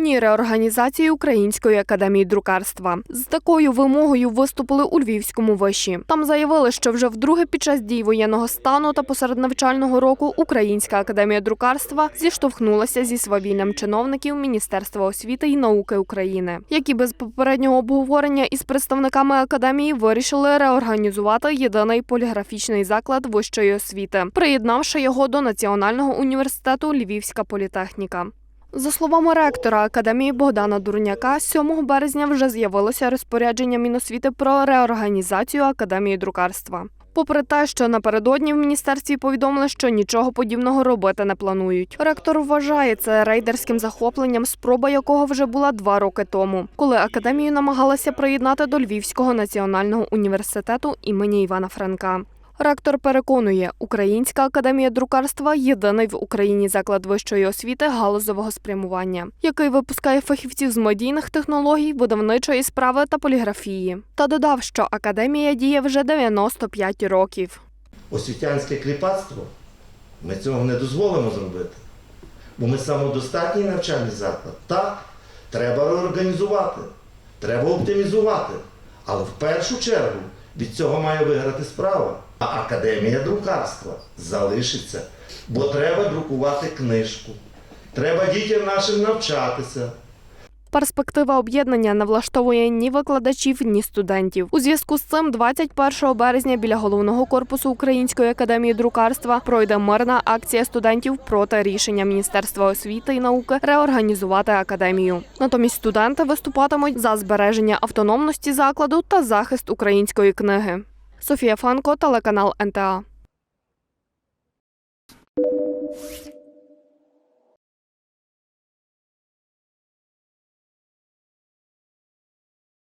Ні реорганізації Української академії друкарства. З такою вимогою виступили у Львівському виші. Там заявили, що вже вдруге під час дій воєнного стану та посеред навчального року Українська академія друкарства зіштовхнулася зі свавіллям чиновників Міністерства освіти і науки України, які без попереднього обговорення із представниками академії вирішили реорганізувати єдиний поліграфічний заклад вищої освіти, приєднавши його до Національного університету Львівська політехніка. За словами ректора академії Богдана Дурняка, 7 березня вже з'явилося розпорядження Міносвіти про реорганізацію академії друкарства. Попри те, що напередодні в міністерстві повідомили, що нічого подібного робити не планують. Ректор вважає це рейдерським захопленням, спроба якого вже була два роки тому, коли академію намагалася приєднати до Львівського національного університету імені Івана Франка. Ректор переконує, Українська академія друкарства єдиний в Україні заклад вищої освіти галузового спрямування, який випускає фахівців з медійних технологій, видавничої справи та поліграфії. Та додав, що академія діє вже 95 років. освітянське кліпацтво, ми цього не дозволимо зробити. Бо ми самодостатній навчальний заклад. Так, треба реорганізувати, треба оптимізувати. Але в першу чергу від цього має виграти справа. А академія друкарства залишиться. Бо треба друкувати книжку. Треба дітям нашим навчатися. Перспектива об'єднання не влаштовує ні викладачів, ні студентів. У зв'язку з цим 21 березня біля головного корпусу Української академії друкарства пройде мирна акція студентів проти рішення Міністерства освіти і науки реорганізувати академію. Натомість студенти виступатимуть за збереження автономності закладу та захист української книги. Софія Фанко, телеканал НТА.